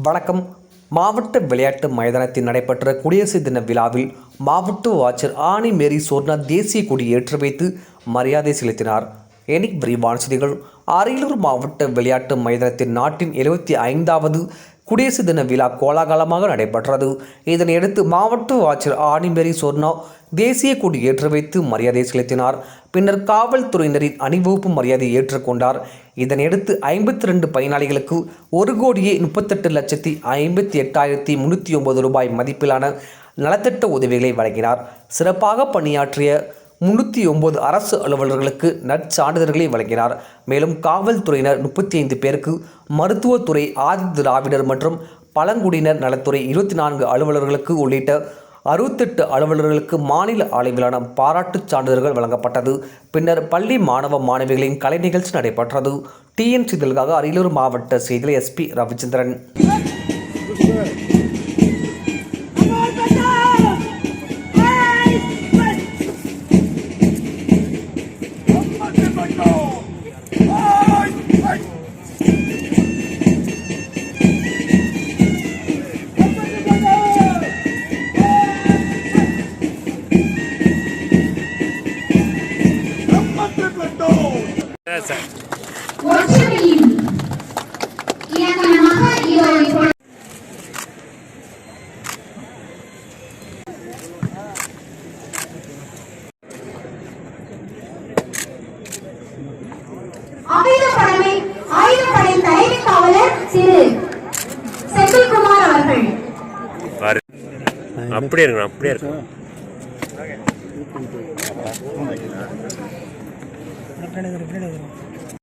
வணக்கம். மாவட்ட விளையாட்டு மைதானத்தில் நடைபெற்ற குடியரசு தின விழாவில் மாவட்ட ஆட்சியர் ஆனி மேரி சோர்நாத் தேசிய கொடி ஏற்றி வைத்து மரியாதை செலுத்தினார். எனிக் விரிவான செய்திகள். அரியலூர் மாவட்ட விளையாட்டு மைதானத்தில் நாட்டின் எழுபத்தி ஐந்தாவது குடியரசு தின விழா கோலாகலமாக நடைபெற்றது. இதனையடுத்து மாவட்ட ஆட்சியர் ஆணிமேரி சொர்ணா தேசிய கொடி ஏற்றி வைத்து மரியாதை செலுத்தினார். பின்னர் காவல்துறையினரின் அணிவகுப்பு மரியாதை ஏற்றுக்கொண்டார் இதனையடுத்து ஐம்பத்தி ரெண்டு பயனாளிகளுக்கு ஒரு கோடியே முப்பத்தெட்டு லட்சத்தி ஐம்பத்தி எட்டாயிரத்தி முன்னூற்றி ஒன்பது ரூபாய் மதிப்பிலான நலத்திட்ட உதவிகளை வழங்கினார். சிறப்பாக பணியாற்றிய முன்னூற்றி ஒன்பது அரசு அலுவலர்களுக்கு நற்சான்றிதழ்களை வழங்கினார். மேலும் காவல்துறையினர் முப்பத்தி ஐந்து பேருக்கு மருத்துவத்துறை ஆதி திராவிடர் மற்றும் பழங்குடியினர் நலத்துறை இருபத்தி நான்கு அலுவலர்களுக்கு உள்ளிட்ட அறுபத்தெட்டு அலுவலர்களுக்கு மாநில அளவிலான பாராட்டுச் சான்றிதழ்கள் வழங்கப்பட்டது. பின்னர் பள்ளி மாணவ மாணவிகளின் கலை நிகழ்ச்சி நடைபெற்றது. டிஎன் சிதலுக்காக அரியலூர் மாவட்ட செய்தியில் எஸ்பி ரவிச்சந்திரன். இப்பொழுது ஆயுதப்படை தலைமை காவலர் திரு செந்தில்குமார் அவர்கள். பாரு. அப்படியே இருக்கணும் அப்படியே இருக்கணும் பின்னாடி வரும் பின்னாடி வரும்